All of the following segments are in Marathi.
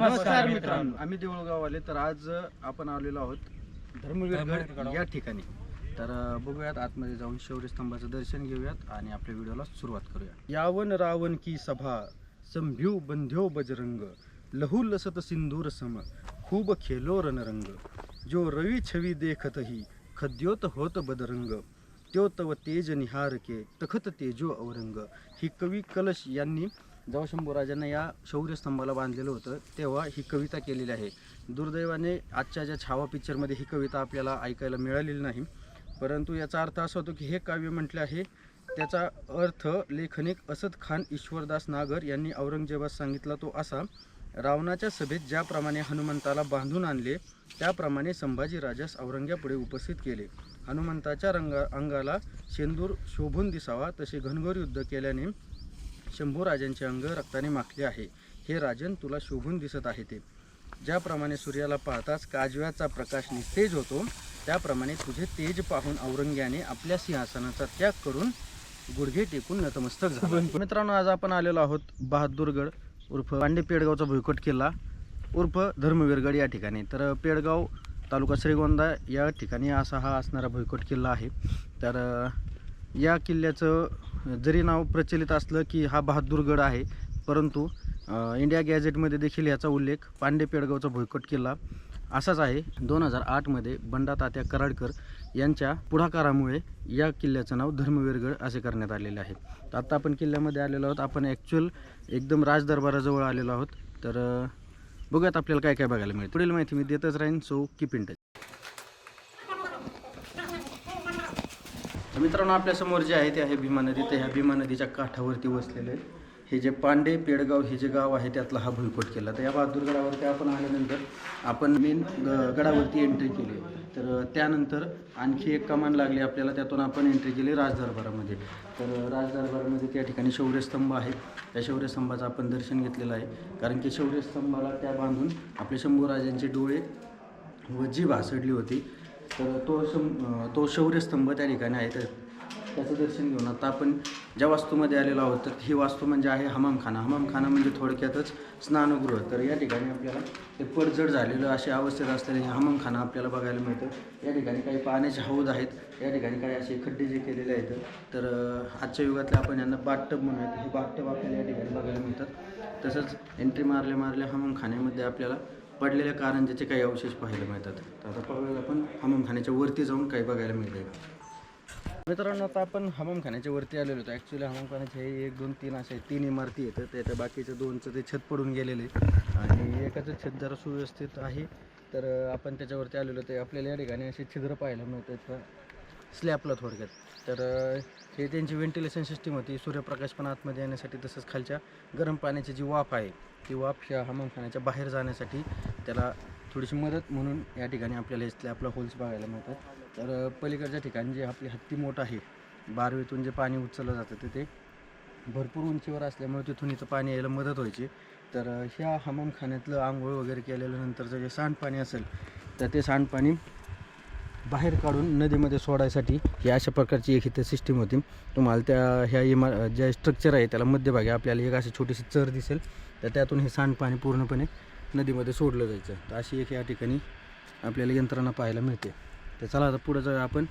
नमस्कार मित्रांनो. आम्ही देऊळगाववाले तर आज आपण आलेलो आहोत धर्मवीरगड या ठिकाणी. तर बघूयात आतमध्ये जाऊन शौर्य स्तंभाचं दर्शन घेऊयात आणि आपल्या व्हिडिओला सुरुवात करूया. यावन रावण की सभा संभ्यू बंध्यो बजरंग लहू लसत सिंदूर सम खूब खेलो रणरंग. जो रवी छवी देखत ही खद्योत होत बदरंग. त्यो तव तेज निहार के तखत तेजो औरंग ही कवी कलश यांनी जेव्हा शंभूराजांना या शौर्यस्तंभाला बांधलेलं होतं तेव्हा ही कविता केलेली आहे. दुर्दैवाने आजच्या ज्या छावा पिक्चरमध्ये ही कविता आपल्याला ऐकायला मिळालेली नाही. परंतु याचा अर्थ असा होतो की हे काव्य म्हटले आहे त्याचा अर्थ लेखनिक असद खान ईश्वरदास नागर यांनी औरंगजेबास सांगितला तो असा रावणाच्या सभेत ज्याप्रमाणे हनुमंताला बांधून आणले त्याप्रमाणे संभाजी राजास औरंग्यापुढे उपस्थित केले. हनुमंताच्या रंगा अंगाला शेंदूर शोभून दिसावा तसे घनघोर युद्ध केल्याने शंभूराजांचे अंग रक्ताने माखले आहे. हे राजन तुला शोभून दिसत आहे ते. ज्याप्रमाणे सूर्याला पाहताच काजव्याचा प्रकाश निस्तेज होतो त्याप्रमाणे तुझे तेज पाहून औरंग्याने आपल्या सिंहासनाचा त्याग करून गुडघे टेकून नतमस्तक झाला. मित्रांनो आज आपण आलेलो आहोत बहादूरगड उर्फ पांडे पेडगावचा भुईकोट किल्ला उर्फ धर्मवीरगड या ठिकाणी. तर पेडगाव तालुका श्रीगोंदा या ठिकाणी असा हा असणारा भुईकोट किल्ला आहे. तर या किल्ल्याचं जरी नाव प्रचलित असलं की हा बहादूरगड आहे परंतु इंडिया गॅझेटमध्ये देखील याचा उल्लेख पांडे पेडगावचा भुईकोट किल्ला असाच आहे. दोन हजार आठमध्ये बंडा तात्या कराडकर यांच्या पुढाकारामुळे या किल्ल्याचं नाव धर्मवीरगड असे करण्यात आलेले आहे. तर आत्ता आपण किल्ल्यामध्ये आलेलो आहोत. आपण ॲक्च्युअल एकदम राजदरबाराजवळ आलेलो आहोत. तर बघूयात आपल्याला काय काय बघायला मिळेल पुढील माहिती मी देतच राहीन. सो कीप इन टच तर मित्रांनो आपल्यासमोर जे आहे ते आहे भीमा नदी. तर ह्या भीमा नदीच्या काठावरती वसलेले हे जे पांडे पेडगाव हे जे गाव आहे त्यातला हा भुईकोट केला तर या बहादूर गडावरती आपण आल्यानंतर आपण मेन गडावरती एंट्री केली. तर त्यानंतर आणखी एक कमान लागली आपल्याला. त्यातून आपण एंट्री केली राजदरबारामध्ये. तर राजदरबारामध्ये त्या ठिकाणी शौर्यस्तंभ आहे त्या शौर्यस्तंभाचं आपण दर्शन घेतलेलं आहे. कारण की शौर्यस्तंभाला त्या बांधून आपले शंभूराजांचे डोळे व जी भासडली होती. तर तो शं तो शौर्यस्तंभ त्या ठिकाणी आहे तर त्याचं दर्शन घेऊन आता आपण ज्या वास्तूमध्ये आलेलो आहोत तर ही वास्तू म्हणजे आहे हमामखाना. हमामखाना म्हणजे थोडक्यातच स्नानगृह. तर या ठिकाणी आपल्याला ते पडझड झालेलं अशा अवस्थेत असलेलं हे हमामखाना आपल्याला बघायला मिळतं. या ठिकाणी काही पाण्याचे हौद आहेत. या ठिकाणी काही असे खड्डे जे केलेले आहेत. तर आजच्या युगातले आपण यांना बाटटब म्हणूयात. हे बाटटब आपल्याला या ठिकाणी बघायला मिळतात. तसंच एंट्री मारल्या मारल्या हमामखान्यामध्ये आपल्याला पडलेल्या कारंजाचे काही अवशेष पाहायला मिळतात. तर आता पाहूया आपण हमामखान्याच्या वरती जाऊन काही बघायला मिळते मित्रांनो आता आपण हमामखान्याच्या वरती आलेलो होतो. ॲक्च्युली हमामखान्याचे हे एक दोन तीन असे तीन इमारती आहेत. त्याच्या बाकीच्या दोनचं ते छत पडून गेलेले आणि एकाचं छत जरा सुव्यवस्थित आहे. तर आपण त्याच्यावरती आलेलो ते आपल्याला या ठिकाणी असे छिद्र पाहायला मिळतात. स्लॅपला थोडक्यात. तर हे त्यांची व्हेंटिलेशन सिस्टीम होती. सूर्यप्रकाश पण आतमध्ये येण्यासाठी तसंच खालच्या गरम पाण्याची जी वाफ आहे ती वाफ ह्या हमामखान्याच्या बाहेर जाण्यासाठी त्याला थोडीशी मदत म्हणून या ठिकाणी आपल्याला इथले आपला होल्स बघायला मिळतात. तर पलीकडच्या ठिकाणी जे आपली हत्ती मोठ आहे बारवीतून जे पाणी उचललं जातं ते भरपूर उंचीवर असल्यामुळे तिथून इथं पाणी यायला मदत व्हायची. तर ह्या हमामखान्यातलं आंघोळ वगैरे केल्यानंतरचं जे सांडपाणी असेल तर ते सांडपाणी बाहेर काढून नदीमध्ये सोडायसाठी ही अशा प्रकारची एक इथे सिस्टीम होती. तुम्हाला त्या ह्या इमा ज्या स्ट्रक्चर आहे त्याला मध्यभागी आपल्याला एक अशी छोटीशी चर दिसेल. तर त्यातून हे सांडपाणी पूर्णपणे नदीमध्ये सोडलं जायचं. तर अशी एक या ठिकाणी आपल्याला यंत्रणा पाहायला मिळते. तर चला आता पुढं जाऊया आपण.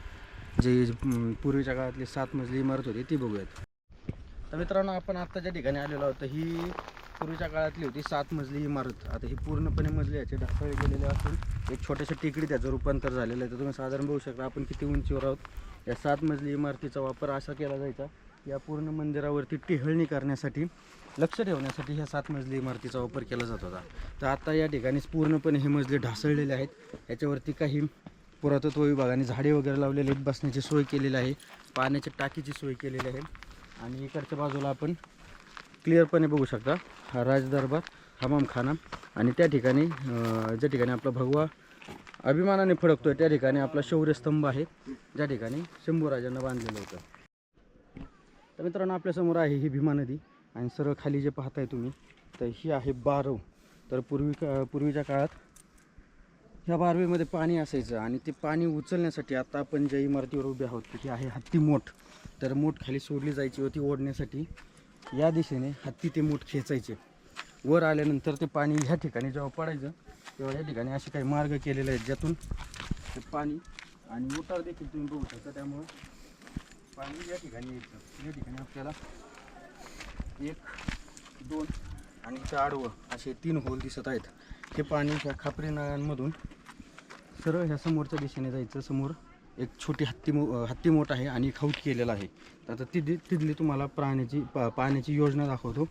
जे पूर्वीच्या काळातली सात मजली इमारत होती ती बघूयात. तर मित्रांनो आपण आत्ता ज्या ठिकाणी आलेलो आहोत ही पूर्वीच्या काळातली होती सात मजली इमारत. आता ही पूर्णपणे मजली याचे ढासळे गेलेले असून एक छोट्याशा टेकडी त्याचं रूपांतर झालेलं आहे. तर तुम्ही साधारण बघू शकता आपण किती उंचीवर आहोत. या सात मजली इमारतीचा वापर असा केला जायचा या पूर्ण मंदिरावरती टिहळणी करण्यासाठी लक्ष ठेवण्यासाठी ह्या सात मजली इमारतीचा वापर केला जात होता. तर आता या ठिकाणी पूर्णपणे हे मजले ढासळलेले आहेत. याच्यावरती काही पुरातत्व विभागाने झाडे वगैरे लावलेले आहेत बसण्याची सोय केलेली आहे पाण्याच्या टाकीची सोय केलेली आहे. आणि इकडच्या बाजूला आपण क्लिअरपणे बघू शकता हा राजदरबार हमामखाना आणि त्या ठिकाणी ज्या ठिकाणी आपला भगवा अभिमानाने फडकतोय त्या ठिकाणी आपला शौर्यस्तंभ आहे. ज्या ठिकाणी शंभूराजांना बांधलेलं होतं. तर मित्रांनो आपल्यासमोर आहे ही भीमा नदी आणि सरळ खाली जे पाहताय तुम्ही तर ही आहे बारव. तर पूर्वी का पूर्वीच्या काळात ह्या बारवेमध्ये पाणी असायचं आणि ते पाणी उचलण्यासाठी आता आपण ज्या इमारतीवर उभे आहोत तिथे आहे हत्ती मोठ. तर मोठ खाली सोडली जायची होती ओढण्यासाठी. या दिशेने हत्ती ते मोठ खेचायचे. वर आल्यानंतर ते पाणी ह्या ठिकाणी जेव्हा पडायचं तेव्हा या ठिकाणी असे काही मार्ग केलेले आहेत ज्यातून ते पाणी आणि मोटार देखील तुम्ही बघू शकता. त्यामुळं पाणी या ठिकाणी येतं या ठिकाणी आपल्याला एक दोन आणि इथं आडवं असे तीन होल दिसत आहेत. हे पाणी ह्या खापरी नळ्यांमधून सरळ ह्या समोरच्या दिशेने जायचं. समोर एक छोटी हत्ती मो हत्ती मोठ आहे आणि एक हौद केलेला आहे. आता तिथे तिथली तुम्हाला प्राण्याची पा पाण्याची योजना दाखवतो.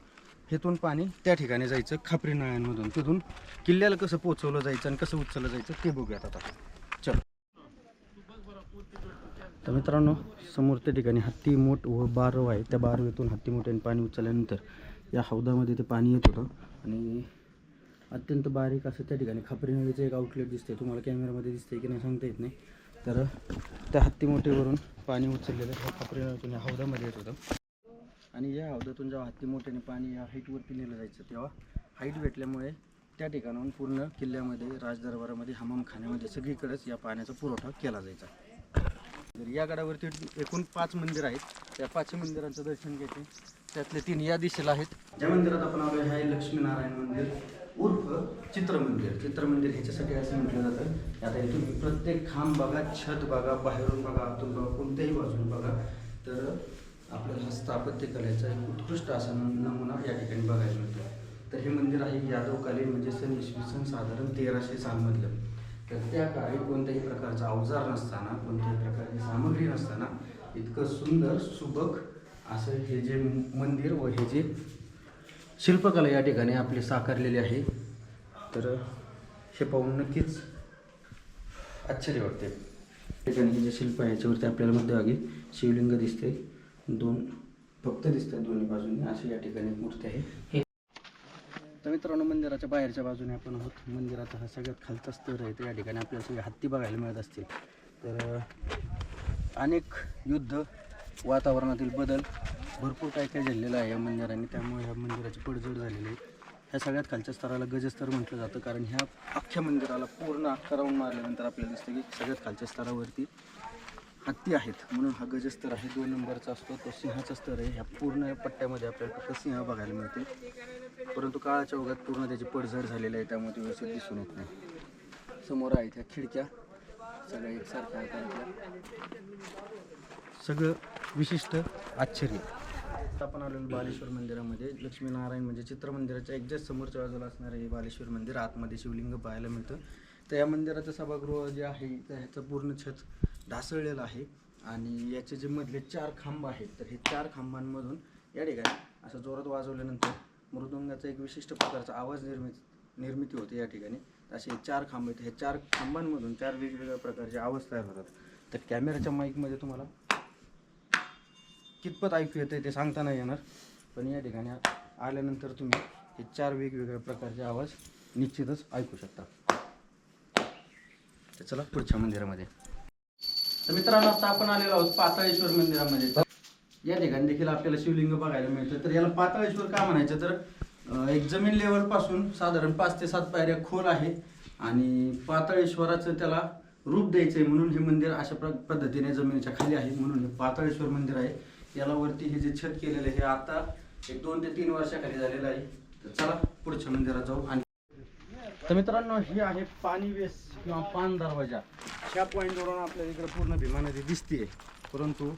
हेतून पाणी त्या ठिकाणी जायचं खापरी नळ्यांमधून तिथून किल्ल्याला कसं पोचवलं जायचं आणि कसं उचललं जायचं ते बघूयात आता. तर मित्रांनो समोर त्या ठिकाणी हत्ती मोठ व बारव आहे. त्या बारवेतून हत्ती मोठ्याने पाणी उचलल्यानंतर या हौदामध्ये ते पाणी येत होतं. आणि अत्यंत बारीक असं त्या ठिकाणी खापरी नळीचं एक आउटलेट दिसते तुम्हाला कॅमेरामध्ये दिसते की नाही सांगता येत नाही. तर त्या हत्ती मोठेवरून पाणी उचललेलं ह्या खापरी नदीतून या हौदामध्ये येत होतं. आणि या हौदातून जेव्हा हत्ती मोठ्याने पाणी या हाईटवरती नेलं जायचं तेव्हा हाईट भेटल्यामुळे त्या ठिकाणाहून पूर्ण किल्ल्यामध्ये राजदरबारामध्ये हमामखान्यामध्ये सगळीकडेच या पाण्याचा पुरवठा केला जायचा. तर या गडावरती एकूण पाच मंदिर आहेत. त्या पाच मंदिरांचं दर्शन घ्यायचे त्यातले तीन या दिशेला आहेत. ज्या मंदिरात आपण आलो आहे लक्ष्मीनारायण मंदिर उर्फ चित्रमंदिर चित्रमंदिर ह्याच्यासाठी असं म्हटलं जातं आता हे तुम्ही प्रत्येक खांब बघा छत बघा बाहेरून बघा आतून बघा कोणत्याही बाजून बघा. तर आपल्याला स्थापत्य कलेचा एक उत्कृष्ट असा नमुना या ठिकाणी बघायला मिळतो. तर हे मंदिर आहे यादवकालीन म्हणजे सन इसवी सन साधारण तेराशे सालमधलं. तर त्या काळी कोणत्याही प्रकारचा अवजार नसताना कोणत्याही प्रकारची सामग्री नसताना इतकं सुंदर सुबक असं हे जे मंदिर व हे जे शिल्पकला या ठिकाणी आपली साकारलेली आहे. तर हे पाहून नक्कीच आश्चर्य वाटते. ठिकाणी हे जे शिल्प आहे याच्यावरती आपल्याला मध्यभागी शिवलिंग दिसते. दोन फक्त दिसतात दोन्ही बाजूंनी. अशी या ठिकाणी मूर्ती आहे. हे तर मित्रांनो मंदिराच्या बाहेरच्या बाजूने आपण आहोत. मंदिराचा हा सगळ्यात खालचा स्तर आहे. तर या ठिकाणी आपल्याला सगळे हत्ती बघायला मिळत असतील. तर अनेक युद्ध वातावरणातील बदल भरपूर काय काय झालेलं आहे या मंदिराने. त्यामुळे ह्या मंदिराची पडझड झालेली आहे. ह्या सगळ्यात खालच्या स्तराला गजस्तर म्हटलं जातं. कारण ह्या अख्ख्या मंदिराला पूर्ण आकारावून मारल्यानंतर आपल्याला दिसतं की सगळ्यात खालच्या स्तरावरती हत्ती आहेत. म्हणून हा गजस्तर आहे दोन नंबरचा असतो. तो सिंहाचा स्तर आहे. ह्या पूर्ण पट्ट्यामध्ये आपल्याला फक्त सिंह बघायला मिळते. परंतु काळाच्या ओघात पूर्ण त्याची पडझड झालेली आहे त्यामुळे ते व्यवस्थित दिसून येत नाही. समोर आहेत ह्या खिडक्या. सगळ्या एकसारख्या आहेत सगळं विशिष्ट आश्चर्य. आपण आलेलो बालेश्वर मंदिरामध्ये. लक्ष्मीनारायण म्हणजे चित्रमंदिराच्या एक्झॅक्ट समोरच्या बाजूला असणारं हे बालेश्वर मंदिर. आतमध्ये शिवलिंग पाहायला मिळतं. तर या मंदिराचं सभागृह जे आहे तर ह्याचं पूर्ण छत ढासळलेलं आहे. आणि याचे जे मधले चार खांब आहेत तर हे चार खांबांमधून या ठिकाणी असं जोरात वाजवल्यानंतर मृदुंगाचा एक विशिष्ट प्रकारचा आवाज निर्मित निर्मिती होते या ठिकाणी. असे चार खांब आहेत. हे चार खांबांमधून चार वेगवेगळ्या प्रकारचे आवाज तयार होतात. तर कॅमेऱ्याच्या माईकमध्ये तुम्हाला कितपत ऐकू येतं ते सांगता नाही येणार पण या ठिकाणी आल्यानंतर तुम्ही हे चार वेगवेगळ्या प्रकारचे आवाज निश्चितच ऐकू शकता. तर चला पुढच्या मंदिरामध्ये. तर मित्रांनो आता आपण आलेलो आहोत पाताळेश्वर मंदिरामध्ये. या ठिकाणी देखील आपल्याला शिवलिंग बघायला मिळतं. तर याला पाताळेश्वर का म्हणायचं? तर एक जमीन लेवलपासून साधारण पाच ते सात पायऱ्या खोल आहे आणि पाताळेश्वराचं त्याला रूप द्यायचंय म्हणून हे मंदिर अशा प्र- पद्धतीने जमिनीच्या खाली आहे म्हणून हे पाताळेश्वर मंदिर आहे. याला वरती हे जे छत केलेलं आहे हे आता एक दोन ते तीन वर्षाखाली झालेलं आहे. तर चला पुढच्या मंदिरात जाऊ आणि तर मित्रांनो हे आहे पाणी वेस किंवा पान दरवाजा. ह्या पॉईंटवरून आपल्याला इकडे पूर्ण भीमा नदी दिसते परंतु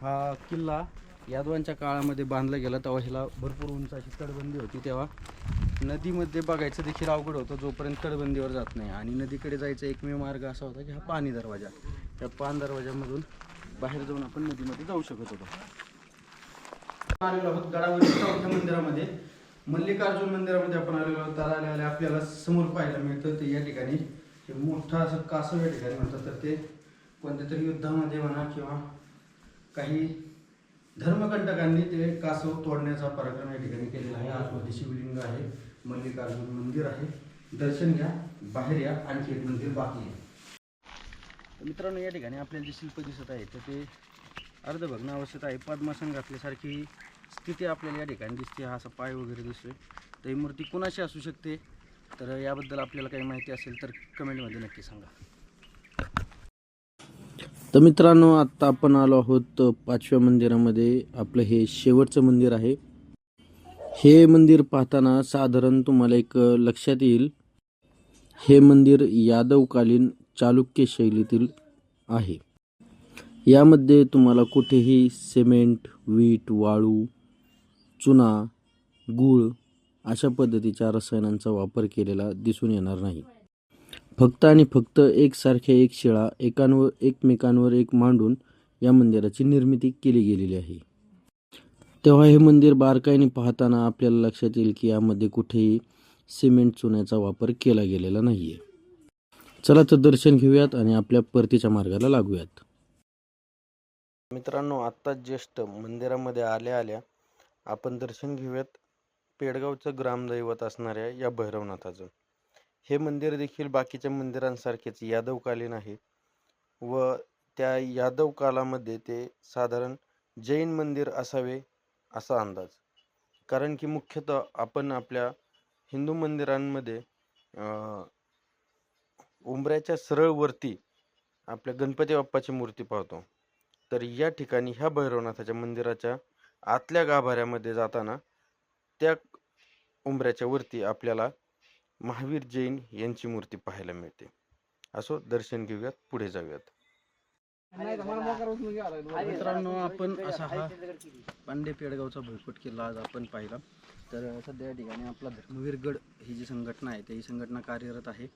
हा किल्ला यादवांच्या काळामध्ये बांधला गेला तेव्हा ह्याला भरपूर उंच अशी तटबंदी होती. तेव्हा नदीमध्ये बघायचं देखील अवघड होतं जोपर्यंत तटबंदीवर जात नाही. आणि नदीकडे जायचा एकमेव मार्ग असा होता की हा पाणी दरवाजा. त्या पान दरवाजामधून बाहेर जाऊन आपण नदीमध्ये जाऊ शकत होतो. आलेलो आहोत गडावरील चौथ्या मंदिरामध्ये. मल्लिकार्जुन मंदिरामध्ये आपण आलेलो आहोत. तर आले आपल्याला समोर पाहायला मिळतं. ते या ठिकाणी हे मोठं असं कासव या ठिकाणी म्हणतात तर ते कोणत्या तरी युद्धामध्ये म्हणा किंवा काही धर्मकंटकांनी ते कासव तोडण्याचा पराक्रम या ठिकाणी केलेला आहे. आतमध्ये शिवलिंग आहे मल्लिकार्जुन मंदिर आहे. दर्शन घ्या बाहेर या आणखी एक मंदिर बाकी आहे. मित्रांनो या ठिकाणी आपल्याला जे शिल्प दिसत आहे तर ते अर्धभग्न अवस्थेत आहे. पद्मासन घातल्यासारखी स्थिती आपल्याला या ठिकाणी दिसते. हा असा पाय वगैरे दिसतोय. तर ही मूर्ती कुणाशी असू शकते? तर याबद्दल आपल्याला काही माहिती असेल तर कमेंटमध्ये नक्की सांगा. तर मित्रांनो आत्ता आपण आलो आहोत पाचव्या मंदिरामध्ये. आपलं हे शेवटचं मंदिर आहे. हे मंदिर पाहताना साधारण तुम्हाला एक लक्षात येईल. हे मंदिर यादवकालीन चालुक्य शैलीतील आहे. यामध्ये तुम्हाला कुठेही सिमेंट वीट वाळू चुना गूळ अशा पद्धतीच्या रसायनांचा वापर केलेला दिसून येणार नाही. फक्त आणि फक्त एकसारख्या एक शिळा एकांवर एकमेकांवर एक मांडून या मंदिराची निर्मिती केली गेलेली आहे. तेव्हा हे मंदिर बारकाईने पाहताना आपल्याला लक्षात येईल की यामध्ये कुठेही सिमेंट चुन्याचा वापर केला गेलेला नाही आहे चला तर दर्शन घेऊयात आणि आपल्या परतीच्या मार्गाला लागूयात. मित्रांनो आत्ताच ज्येष्ठ मंदिरामध्ये आल्या आल्या आपण दर्शन घेऊयात. पेडगावचं ग्रामदैवत असणाऱ्या या भैरवनाथाचं हे मंदिर देखील बाकीच्या मंदिरांसारखेच यादवकालीन आहे. व त्या यादव कालामध्ये ते साधारण जैन मंदिर असावे असा अंदाज. कारण की मुख्यतः आपण आपल्या हिंदू मंदिरांमध्ये उंबऱ्याच्या सरळवरती आपल्या गणपती बाप्पाची मूर्ती पाहतो. तर या ठिकाणी ह्या भैरवनाथाच्या मंदिराच्या आतल्या गाभाऱ्यामध्ये जाताना त्या उंबऱ्याच्या वरती आपल्याला महावीर जैन यांची मूर्ती पाहायला मिळते. असो दर्शन घेऊयात पुढे जाऊयात. मित्रांनो आपण असा हा पांडे पेडगावचा भुईकोट किल्ला आज आपण पाहिला. तर सध्या या ठिकाणी आपला धर्मवीर गड ही जी संघटना आहे ती संघटना कार्यरत आहे.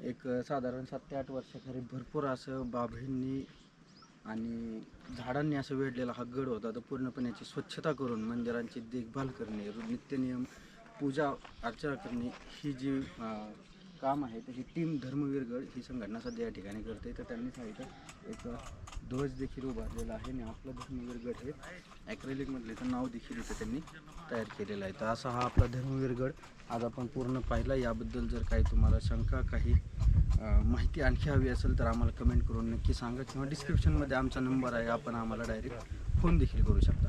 एक साधारण सात ते आठ वर्षाखाली भरपूर असं बाभळींनी आणि झाडांनी असं वेढलेला हा गड होता तर पूर्णपणे याची स्वच्छता करून मंदिरांची देखभाल करणे नित्यनियम पूजा अर्चना करणे ही जी काम आहे. त्याची टीम धर्मवीरगड ही संघटना सध्या या ठिकाणी करते. तर त्यांनी सांगितलं एक ध्वज देखील उभारलेला आहे आणि आपलं धर्मवीरगड हे ॲक्रेलिकमधले तर नाव देखील इथे त्यांनी तयार केलेलं आहे. तर असा हा आपला धर्मवीरगड आज आपण पूर्ण पाहिला. याबद्दल जर काही तुम्हाला शंका काही माहिती आणखी हवी असेल तर आम्हाला कमेंट करून नक्की सांगा किंवा डिस्क्रिप्शनमध्ये आमचा नंबर आहे. आपण आम्हाला डायरेक्ट फोन देखील करू शकता.